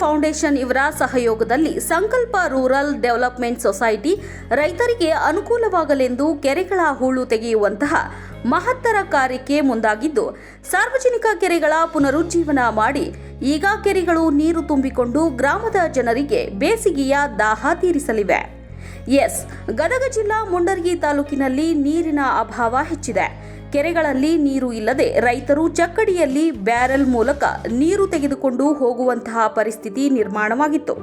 Foundation ಇವರ ಸಹಯೋಗದಲ್ಲಿ ಸಂಕಲ್ಪ ರೂರಲ್ ಡೆವಲಪ್ಮೆಂಟ್ ಸೊಸೈಟಿ ರೈತರಿಗೆ ಅನುಕೂಲವಾಗಲೆಂದು ಕೆರೆಗಳ ಹೂಳು ತೆಗೆಯುವಂತಹ ಮಹತ್ತರ ಕಾರ್ಯಕ್ಕೆ ಮುಂದಾಗಿದ್ದು, ಸಾರ್ವಜನಿಕ ಕೆರೆಗಳ ಪುನರುಜ್ಜೀವನ ಮಾಡಿ ಈಗ ಕೆರೆಗಳು ನೀರು ತುಂಬಿಕೊಂಡು ಗ್ರಾಮದ ಜನರಿಗೆ ಬೇಸಿಗೆಯ ದಾಹ ತೀರಿಸಲಿವೆ. ಎಸ್, ಗದಗ ಜಿಲ್ಲಾ ಮುಂಡರ್ಗಿ ತಾಲೂಕಿನಲ್ಲಿ ನೀರಿನ ಅಭಾವ ಹೆಚ್ಚಿದೆ. ಕೆರೆಗಳಲ್ಲಿ ನೀರು ಇಲ್ಲದೆ ರೈತರು ಚಕ್ಕಡಿಯಲ್ಲಿ ಬ್ಯಾರೆಲ್ ಮೂಲಕ ನೀರು ತೆಗೆದುಕೊಂಡು ಹೋಗುವಂತಹ ಪರಿಸ್ಥಿತಿ ನಿರ್ಮಾಣವಾಗಿತ್ತು.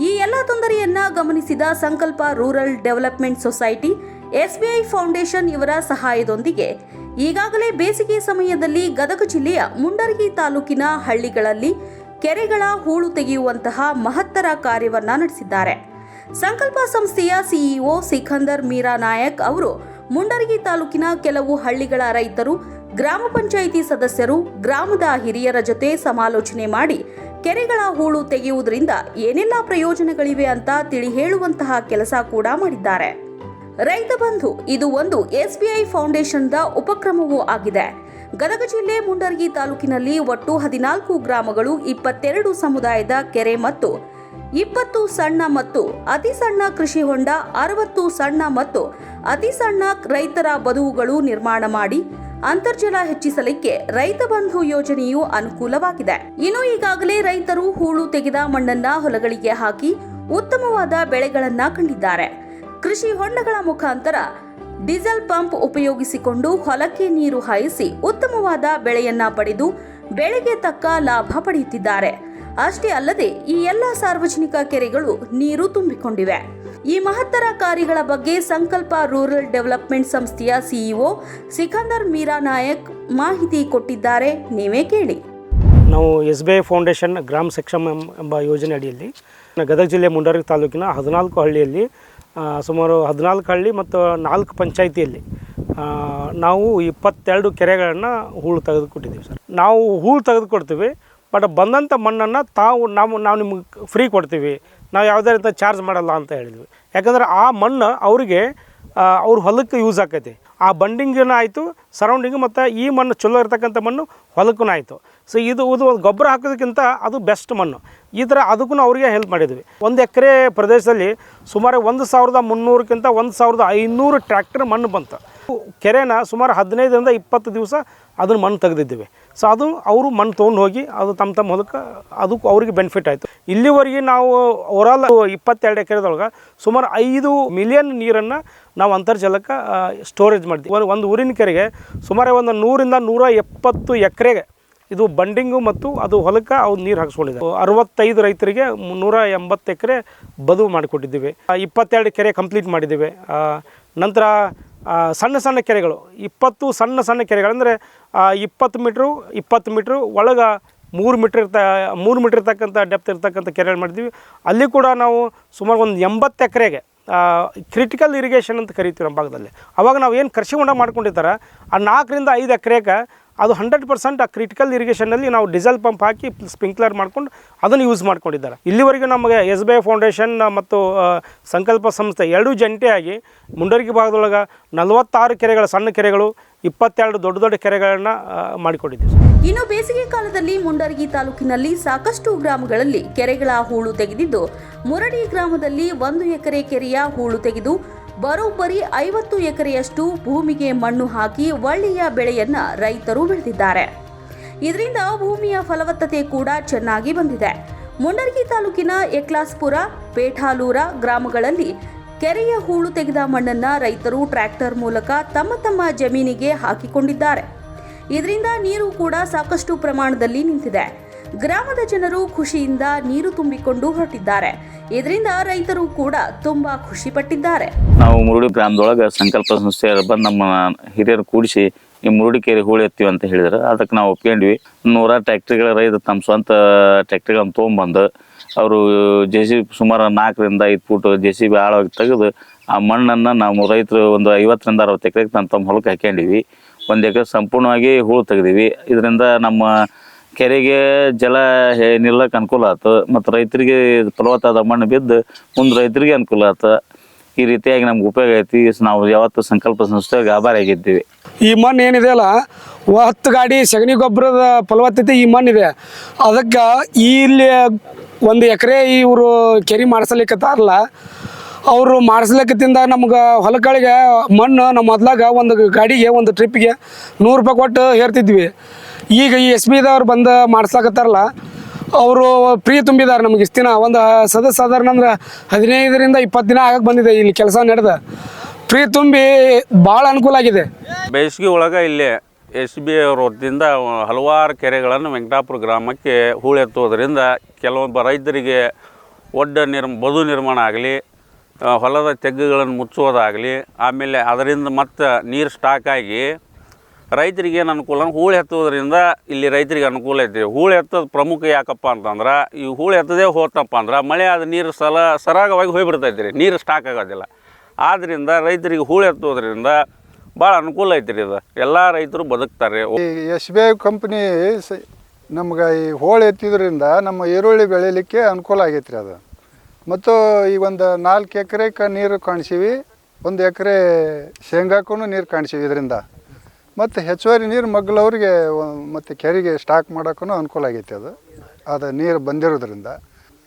ಈ ಎಲ್ಲ ತೊಂದರೆಯನ್ನ ಗಮನಿಸಿದ Sankalp rural development society, SBI foundation ಇವರ ಸಹಾಯದೊಂದಿಗೆ ಈಗಾಗಲೇ ಬೇಸಿಗೆ ಸಮಯದಲ್ಲಿ ಗದಗ ಜಿಲ್ಲೆಯ ಮುಂಡರಗಿ ತಾಲೂಕಿನ ಹಳ್ಳಿಗಳಲ್ಲಿ ಕೆರೆಗಳ ಹೂಳು ತೆಗೆಯುವಂತಹ ಮಹತ್ತರ ಕಾರ್ಯವನ್ನ ನಡೆಸಿದ್ದಾರೆ. ಸಂಕಲ್ಪ ಸಂಸ್ಥೆಯ ಸಿಇಒ ಸಿಖಂದರ್ ಮೀರಾ ನಾಯಕ್ ಅವರು ಮುಂಡರಗಿ ತಾಲೂಕಿನ ಕೆಲವು ಹಳ್ಳಿಗಳ ರೈತರು, ಗ್ರಾಮ ಪಂಚಾಯಿತಿ ಸದಸ್ಯರು, ಗ್ರಾಮದ ಹಿರಿಯರ ಜೊತೆ ಸಮಾಲೋಚನೆ ಮಾಡಿ ಕೆರೆಗಳ ಹೂಳು ತೆಗೆಯುವುದರಿಂದ ಏನೆಲ್ಲ ಪ್ರಯೋಜನಗಳಿವೆ ಅಂತ ತಿಳಿ ಹೇಳುವಂತಹ ಕೆಲಸ ಕೂಡ ಮಾಡಿದ್ದಾರೆ. ರೈತ ಬಂಧು, ಇದು ಒಂದು ಎಸ್ಬಿಐ ಫೌಂಡೇಶನ್ದ ಉಪಕ್ರಮವೂ ಆಗಿದೆ. ಗದಗ ಜಿಲ್ಲೆ ಮುಂಡರ್ಗಿ ತಾಲೂಕಿನಲ್ಲಿ ಒಟ್ಟು ಹದಿನಾಲ್ಕು ಗ್ರಾಮಗಳು, ಇಪ್ಪತ್ತೆರಡು ಸಮುದಾಯದ ಕೆರೆ ಮತ್ತು ಇಪ್ಪತ್ತು ಸಣ್ಣ ಮತ್ತು ಅತಿ ಸಣ್ಣ ಕೃಷಿ ಹೊಂಡ, ಅರವತ್ತು ಸಣ್ಣ ಮತ್ತು ಅತಿ ಸಣ್ಣ ರೈತರ ಬದುವುಗಳು ನಿರ್ಮಾಣ ಮಾಡಿ ಅಂತರ್ಜಲ ಹೆಚ್ಚಿಸಲಿಕ್ಕೆ ರೈತ ಬಂಧು ಯೋಜನೆಯು ಅನುಕೂಲವಾಗಿದೆ. ಇನ್ನು ಈಗಾಗಲೇ ರೈತರು ಹೂಳು ತೆಗೆದ ಮಣ್ಣನ್ನ ಹೊಲಗಳಿಗೆ ಹಾಕಿ ಉತ್ತಮವಾದ ಬೆಳೆಗಳನ್ನ ಕಂಡಿದ್ದಾರೆ. ಕೃಷಿ ಹೊಂಡಗಳ ಮುಖಾಂತರ ಡೀಸೆಲ್ ಪಂಪ್ ಉಪಯೋಗಿಸಿಕೊಂಡು ಹೊಲಕ್ಕೆ ನೀರು ಹಾಯಿಸಿ ಉತ್ತಮವಾದ ಬೆಳೆಯನ್ನ ಪಡೆದು ಬೆಳೆಗೆ ತಕ್ಕ ಲಾಭ ಪಡೆಯುತ್ತಿದ್ದಾರೆ. ಅಷ್ಟೇ ಅಲ್ಲದೆ ಈ ಎಲ್ಲ ಸಾರ್ವಜನಿಕ ಕೆರೆಗಳು ನೀರು ತುಂಬಿಕೊಂಡಿವೆ. ಈ ಮಹತ್ತರ ಕಾರ್ಯಗಳ ಬಗ್ಗೆ ಸಂಕಲ್ಪ ರೂರಲ್ ಡೆವಲಪ್ಮೆಂಟ್ ಸಂಸ್ಥೆಯ ಸಿಇಒ ಸಿಕಂದರ್ ಮೀರಾ ನಾಯಕ್ ಮಾಹಿತಿ ಕೊಟ್ಟಿದ್ದಾರೆ. ನೀವೇ ಕೇಳಿ. ನಾವು ಎಸ್ ಬಿ ಐ ಫೌಂಡೇಶನ್ ಗ್ರಾಮ ಸಕ್ಷಮ ಎಂಬ- ಯೋಜನೆ ಅಡಿಯಲ್ಲಿ ಗದಗ ಜಿಲ್ಲೆ ಮುಂಡರಗಿ ತಾಲೂಕಿನ ಹದಿನಾಲ್ಕು ಹಳ್ಳಿಯಲ್ಲಿ ಸುಮಾರು ಹದಿನಾಲ್ಕು ಹಳ್ಳಿ ಮತ್ತು ನಾಲ್ಕು ಪಂಚಾಯಿತಿಯಲ್ಲಿ ನಾವು ಇಪ್ಪತ್ತೆರಡು ಕೆರೆಗಳನ್ನು ಹೂಳು ತೆಗೆದುಕೊಟ್ಟಿದ್ದೀವಿ ಸರ್. ನಾವು ಹೂಳು ತೆಗೆದುಕೊಡ್ತೀವಿ. ಬಟ್ ಬಂದಂಥ ಮಣ್ಣನ್ನು ತಾವು ನಾವು ನಾವು ನಿಮ್ಗೆ ಫ್ರೀ ಕೊಡ್ತೀವಿ. ನಾವು ಯಾವುದೇ ರೀತಿ ಚಾರ್ಜ್ ಮಾಡಲ್ಲ ಅಂತ ಹೇಳಿದ್ವಿ. ಯಾಕಂದ್ರೆ ಆ ಮಣ್ಣು ಅವರಿಗೆ ಅವ್ರ ಹೊಲಕ್ಕೆ ಯೂಸ್ ಆಕೈತಿ. ಆ ಬಂಡಿಂಗನ ಆಯಿತು ಸರೌಂಡಿಂಗ್ ಮತ್ತು ಈ ಮಣ್ಣು ಚಲೋ ಇರ್ತಕ್ಕಂಥ ಮಣ್ಣು ಹೊಲಕ್ಕೂ ಆಯಿತು. ಸೊ ಇದು ಇದು ಗೊಬ್ಬರ ಹಾಕೋದಕ್ಕಿಂತ ಅದು ಬೆಸ್ಟ್ ಮಣ್ಣು. ಈ ಥರ ಅದಕ್ಕೂ ಅವರಿಗೆ ಹೆಲ್ಪ್ ಮಾಡಿದ್ವಿ. ಒಂದು ಎಕರೆ ಪ್ರದೇಶದಲ್ಲಿ ಸುಮಾರು ಒಂದು ಸಾವಿರದ ಮುನ್ನೂರಕ್ಕಿಂತ ಒಂದು ಸಾವಿರದ ಐನೂರು ಟ್ರ್ಯಾಕ್ಟರ್ ಮಣ್ಣು ಬಂತು. ಕೆರೆನ ಸುಮಾರು ಹದಿನೈದರಿಂದ ಇಪ್ಪತ್ತು ದಿವಸ ಅದನ್ನು ಮಣ್ಣು ತೆಗೆದಿದ್ದೀವಿ. ಸೊ ಅದು ಅವರು ಮಣ್ಣು ತೊಗೊಂಡು ಹೋಗಿ ಅದು ತಮ್ಮ ತಮ್ಮ ಹೊಲಕ್ಕೆ ಅದಕ್ಕೂ ಅವ್ರಿಗೆ ಬೆನಿಫಿಟ್ ಆಯಿತು. ಇಲ್ಲಿವರೆಗೆ ನಾವು ಓವರಾಲ್ ಇಪ್ಪತ್ತೆರಡು ಎಕರೆದೊಳಗೆ ಸುಮಾರು ಐದು ಮಿಲಿಯನ್ ನೀರನ್ನು ನಾವು ಅಂತರ್ಜಲಕ್ಕೆ ಸ್ಟೋರೇಜ್ ಮಾಡಿದ್ವಿ. ಒಂದು ಒಂದು ಊರಿನ ಕೆರೆಗೆ ಸುಮಾರು ಒಂದು ನೂರಿಂದ ನೂರ ಎಪ್ಪತ್ತು ಎಕರೆಗೆ ಇದು ಬಂಡಿಂಗು ಮತ್ತು ಅದು ಹೊಲಕ್ಕೆ ಅವು ನೀರು ಹಾಕ್ಸ್ಕೊಂಡಿದೆ ಅರವತ್ತೈದು ರೈತರಿಗೆ ನೂರ ಎಂಬತ್ತು ಎಕರೆ ಬದುವು ಮಾಡಿಕೊಟ್ಟಿದ್ದೀವಿ. ಇಪ್ಪತ್ತೆರಡು ಕೆರೆ ಕಂಪ್ಲೀಟ್ ಮಾಡಿದ್ದೀವಿ. ನಂತರ ಸಣ್ಣ ಸಣ್ಣ ಕೆರೆಗಳು. ಇಪ್ಪತ್ತು ಸಣ್ಣ ಸಣ್ಣ ಕೆರೆಗಳಂದರೆ ಇಪ್ಪತ್ತು ಮೀಟ್ರು ಇಪ್ಪತ್ತು ಮೀಟ್ರು ಒಳಗೆ ಮೂರು ಮೀಟ್ರ್ ಇರ್ತ, ಮೂರು ಮೀಟ್ರ್ ಇರ್ತಕ್ಕಂಥ ಡೆಪ್ತ್ ಇರ್ತಕ್ಕಂಥ ಕೆರೆಗಳು ಮಾಡ್ತೀವಿ ಅಲ್ಲಿ ಕೂಡ ನಾವು ಸುಮಾರು ಒಂದು ಎಂಬತ್ತು ಎಕರೆಗೆ ಕ್ರಿಟಿಕಲ್ ಇರಿಗೇಷನ್ ಅಂತ ಕರಿತೀವಿ ನಮ್ಮ ಭಾಗದಲ್ಲಿ. ಅವಾಗ ನಾವು ಏನು ಕೃಷಿ ಹೊಂಡ ಮಾಡ್ಕೊಂಡಿರ್ತಾರೆ, ಆ ನಾಲ್ಕರಿಂದ ಐದು ಎಕರೆಗೆ ಅದು ಹಂಡ್ರೆಡ್ ಪರ್ಸೆಂಟ್ ಆ ಕ್ರಿಟಿಕಲ್ ಇರಿಗೇಷನಲ್ಲಿ ನಾವು ಡೀಸೆಲ್ ಪಂಪ್ ಹಾಕಿ ಸ್ಪ್ರಿಂಕ್ಲರ್ ಮಾಡ್ಕೊಂಡು ಅದನ್ನು ಯೂಸ್ ಮಾಡ್ಕೊಂಡಿದ್ದಾರೆ. ಇಲ್ಲಿವರೆಗೂ ನಮಗೆ ಎಸ್ ಬಿ ಐ ಫೌಂಡೇಶನ್ ಮತ್ತು ಸಂಕಲ್ಪ ಸಂಸ್ಥೆ ಎರಡೂ ಜಂಟಿಯಾಗಿ ಮುಂಡರಗಿ ಭಾಗದೊಳಗೆ ನಲವತ್ತಾರು ಕೆರೆಗಳ, ಸಣ್ಣ ಕೆರೆಗಳು, ಇಪ್ಪತ್ತೆರಡು ದೊಡ್ಡ ದೊಡ್ಡ ಕೆರೆಗಳನ್ನು ಮಾಡಿಕೊಂಡಿದ್ದೀವಿ. ಇನ್ನು ಬೇಸಿಗೆ ಕಾಲದಲ್ಲಿ ಮುಂಡರಗಿ ತಾಲೂಕಿನಲ್ಲಿ ಸಾಕಷ್ಟು ಗ್ರಾಮಗಳಲ್ಲಿ ಕೆರೆಗಳ ಹೂಳು ತೆಗೆದಿದ್ದು, ಮುರಡಿ ಗ್ರಾಮದಲ್ಲಿ ಒಂದು ಎಕರೆ ಕೆರೆಯ ಹೂಳು ತೆಗೆದು ಬರೋಬ್ಬರಿ ಐವತ್ತು ಎಕರೆಯಷ್ಟು ಭೂಮಿಗೆ ಮಣ್ಣು ಹಾಕಿ ಒಳ್ಳೆಯ ಬೆಳೆಯನ್ನ ರೈತರು ಬೆಳೆದಿದ್ದಾರೆ. ಇದರಿಂದ ಭೂಮಿಯ ಫಲವತ್ತತೆ ಕೂಡ ಚೆನ್ನಾಗಿ ಬಂದಿದೆ. ಮುಂಡರಗಿ ತಾಲೂಕಿನ ಎಕ್ಲಾಸ್ಪುರ, ಪೇಠಾಲೂರ ಗ್ರಾಮಗಳಲ್ಲಿ ಕೆರೆಯ ಹೂಳು ತೆಗೆದ ಮಣ್ಣನ್ನ ರೈತರು ಟ್ರ್ಯಾಕ್ಟರ್ ಮೂಲಕ ತಮ್ಮ ತಮ್ಮ ಜಮೀನಿಗೆ ಹಾಕಿಕೊಂಡಿದ್ದಾರೆ. ಇದರಿಂದ ನೀರು ಕೂಡ ಸಾಕಷ್ಟು ಪ್ರಮಾಣದಲ್ಲಿ ನಿಂತಿದೆ. ಗ್ರಾಮದ ಜನರು ಖುಷಿಯಿಂದ ನೀರು ತುಂಬಿಕೊಂಡು ಹೊರಟಿದ್ದಾರೆ. ಇದರಿಂದ ರೈತರು ಕೂಡ ತುಂಬಾ ಖುಷಿ ಪಟ್ಟಿದ್ದಾರೆ ನಾವು ಮುರುಡಿ ಗ್ರಾಮದೊಳಗೆ ಸಂಕಲ್ಪ ಸಂಸ್ಥೆ ಬಂದು ನಮ್ಮ ಹಿರಿಯರು ಕೂಡಿಸಿ ಈ ಮುರುಡಿ ಕೆರೆ ಹೂಳು ಎತ್ತೀವಿ ಅಂತ ಹೇಳಿದ್ರು. ಅದಕ್ಕೆ ನಾವು ಒಪ್ಕೊಂಡ್ವಿ. ನೂರಾರು ಟ್ಯಾಕ್ಟ್ರಿಗಳ ರೈತ ತಮ್ಮ ಸ್ವಂತ ಟ್ಯಾಕ್ಟ್ರಿಗಳನ್ನ ತೊಗೊಂಬಂದು ಅವರು ಜೆ ಸಿ ಬಿ ಸುಮಾರು ನಾಲ್ಕರಿಂದ ಐದು ಫೂಟ್ ಜೆ ಸಿ ಬಿ ಆಳವಾಗಿ ತೆಗೆದು ಆ ಮಣ್ಣನ್ನು ನಾವು ರೈತರು ಒಂದು ಐವತ್ತರಿಂದ ಅರವತ್ತು ಎಕರೆಗೆ ತಮ್ಮ ತಮ್ಮ ಹೊಲಕ್ಕೆ ಹಾಕ್ಯಂಡಿವಿ ಒಂದು ಎಕರೆ ಸಂಪೂರ್ಣವಾಗಿ ಹೂಳು ತೆಗೆದೀವಿ ಇದರಿಂದ ನಮ್ಮ ಕೆರೆಗೆ ಜಲ ಹೇ- ನಿಲ್ಲಕ್ಕೆ ಅನುಕೂಲ ಆಯ್ತು ಮತ್ತು ರೈತರಿಗೆ ಫಲವತ್ತಾದ ಮಣ್ಣು ಬಿದ್ದು ಮುಂದೆ ರೈತರಿಗೆ ಅನುಕೂಲ ಆಯ್ತು ಈ ರೀತಿಯಾಗಿ ನಮ್ಗೆ ಉಪಯೋಗ ಐತಿ. ನಾವು ಯಾವತ್ತು ಸಂಕಲ್ಪ ಸಂಸ್ಥೆಗೆ ಆಭಾರಿ ಆಗಿದ್ದೀವಿ ಈ ಮಣ್ಣು ಏನಿದೆ ಅಲ್ಲ ಹತ್ತು ಗಾಡಿ ಸಗಣಿ ಗೊಬ್ಬರದ ಫಲವತ್ತತೆ ಈ ಮಣ್ಣಿದೆ ಅದಕ್ಕೆ ಇಲ್ಲಿ ಒಂದು ಎಕರೆ ಇವರು ಕೆರೆ ಮಾಡಿಸ್ಲಿಕ್ಕತ್ತಾರಲ್ಲ ಅವರು ಮಾಡಿಸ್ಲಿಕ್ಕತ್ತಿಂದ ನಮ್ಗೆ ಹೊಲಗಳಿಗೆ ಮಣ್ಣು ನಮ್ಮ ಮೊದ್ಲಾಗ ಒಂದು ಗಾಡಿಗೆ ಒಂದು ಟ್ರಿಪ್ಗೆ ನೂರು ರೂಪಾಯಿ ಕೊಟ್ಟು ಹೇರ್ತಿದ್ವಿ. ಈಗ ಈ ಎಸ್ ಬಿದವ್ರು ಬಂದು ಮಾಡ್ಸ್ಲಾಕತ್ತಾರಲ್ಲ, ಅವರು ಫ್ರೀ ತುಂಬಿದ್ದಾರೆ ನಮ್ಗೆ ಇಷ್ಟು ದಿನ. ಒಂದು ಸದಸ್ಯ ಸಾಧಾರಣ ಅಂದ್ರೆ ಹದಿನೈದರಿಂದ ಇಪ್ಪತ್ತು ದಿನ ಆಗಕ್ಕೆ ಬಂದಿದೆ ಇಲ್ಲಿ ಕೆಲಸ ನಡೆದ. ಫ್ರೀ ತುಂಬಿ ಭಾಳ ಅನುಕೂಲ ಆಗಿದೆ. ಬೇಸಿಗೆ ಒಳಗೆ ಇಲ್ಲಿ ಎಸ್ ಬಿ ಅವ್ರ ವತಿಯಿಂದ ಹಲವಾರು ಕೆರೆಗಳನ್ನು ವೆಂಕಟಾಪುರ ಗ್ರಾಮಕ್ಕೆ ಹೂಳೆತ್ತುವುದರಿಂದ ಕೆಲವೊಬ್ಬ ರೈತರಿಗೆ ಒಡ್ಡ ನಿರ್ಮ, ಬದು ನಿರ್ಮಾಣ ಆಗಲಿ ಹೊಲದ ತೆಗ್ಗುಗಳನ್ನು ಮುಚ್ಚೋದಾಗಲಿ ಆಮೇಲೆ ಅದರಿಂದ ಮತ್ತೆ ನೀರು ಸ್ಟಾಕ್ ಆಗಿ ರೈತರಿಗೆ ಏನು ಅನುಕೂಲ ಹೂಳು ಎತ್ತೋದ್ರಿಂದ ಇಲ್ಲಿ ರೈತರಿಗೆ ಅನುಕೂಲ ಐತಿ ಹೂಳು ಎತ್ತೋದು ಪ್ರಮುಖ ಯಾಕಪ್ಪ ಅಂತಂದ್ರೆ ಈ ಹೂಳು ಎತ್ತದೇ ಹೋತಪ್ಪ ಅಂದ್ರೆ ಮಳೆ ಆದ ನೀರು ಸಲ ಸರಾಗವಾಗಿ ಹೋಗಿಬಿಡ್ತೈತೆ ರೀ ನೀರು ಸ್ಟಾಕ್ ಆಗೋದಿಲ್ಲ. ಆದ್ದರಿಂದ ರೈತರಿಗೆ ಹೂಳು ಎತ್ತೋದ್ರಿಂದ ಭಾಳ ಅನುಕೂಲ ಐತಿ ರೀ ಇದು. ಎಲ್ಲ ರೈತರು ಬದುಕ್ತಾರೆ. ಎಸ್ ಬಿ ಐ ಕಂಪ್ನಿ ನಮ್ಗೆ ಈ ಹೋಳು ಎತ್ತಿದ್ರಿಂದ ನಮ್ಮ ಈರುಳ್ಳಿ ಬೆಳೀಲಿಕ್ಕೆ ಅನುಕೂಲ ಆಗೈತೆ ರೀ ಅದು. ಮತ್ತು ಈ ಒಂದು ನಾಲ್ಕು ಎಕರೆಗೆ ನೀರು ಕಾಣಿಸೀವಿ, ಒಂದು ಎಕರೆ ಶೇಂಗಾಕ್ಕೂ ನೀರು ಕಾಣಿಸೀವಿ ಇದರಿಂದ. ಮತ್ತು ಹೆಚ್ಚುವರಿ ನೀರು ಮಗ್ಗಲವ್ರಿಗೆ ಮತ್ತು ಕೆರೆಗೆ ಸ್ಟಾಕ್ ಮಾಡೋಕ್ಕೂ ಅನುಕೂಲ ಆಗೈತೆ ಅದು. ಅದು ನೀರು ಬಂದಿರೋದ್ರಿಂದ.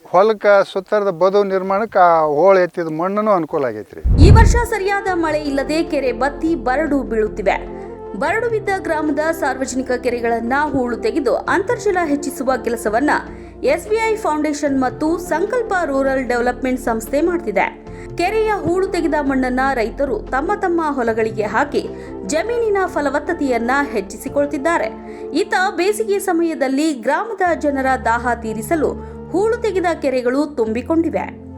ಹೊಲಕ್ಕೆ ಸುತ್ತರದ ಬದು ನಿರ್ಮಾಣಕ್ಕೆ ಆ ಹೋಳು ಎತ್ತಿದ ಮಣ್ಣು ಅನುಕೂಲ ಆಗೈತೆ ರೀ ಈ ವರ್ಷ ಸರಿಯಾದ ಮಳೆ ಇಲ್ಲದೆ ಕೆರೆ ಬತ್ತಿ ಬರಡು ಬೀಳುತ್ತಿವೆ. ಬರಡು ಬಿದ್ದ ಗ್ರಾಮದ ಸಾರ್ವಜನಿಕ ಕೆರೆಗಳನ್ನ ಹೂಳು ತೆಗೆದು ಅಂತರ್ಜಲ ಹೆಚ್ಚಿಸುವ ಕೆಲಸವನ್ನ ಎಸ್ಬಿಐ ಫೌಂಡೇಶನ್ ಮತ್ತು ಸಂಕಲ್ಪ ರೂರಲ್ ಡೆವಲಪ್ಮೆಂಟ್ ಸಂಸ್ಥೆ ಮಾಡ್ತಿದೆ. ಕೆರೆಯ ಹೂಳು ತೆಗೆದ ಮಣ್ಣನ್ನ ರೈತರು ತಮ್ಮ ತಮ್ಮ ಹೊಲಗಳಿಗೆ ಹಾಕಿ ಜಮೀನಿನ ಫಲವತ್ತತೆಯನ್ನ ಹೆಚ್ಚಿಸಿಕೊಳ್ತಿದ್ದಾರೆ. ಈತ ಬೇಸಿಗೆ ಸಮಯದಲ್ಲಿ ಗ್ರಾಮದ ಜನರ ದಾಹ ತೀರಿಸಲು ಹೂಳು ತೆಗೆದ ಕೆರೆಗಳು ತುಂಬಿಕೊಂಡಿವೆ.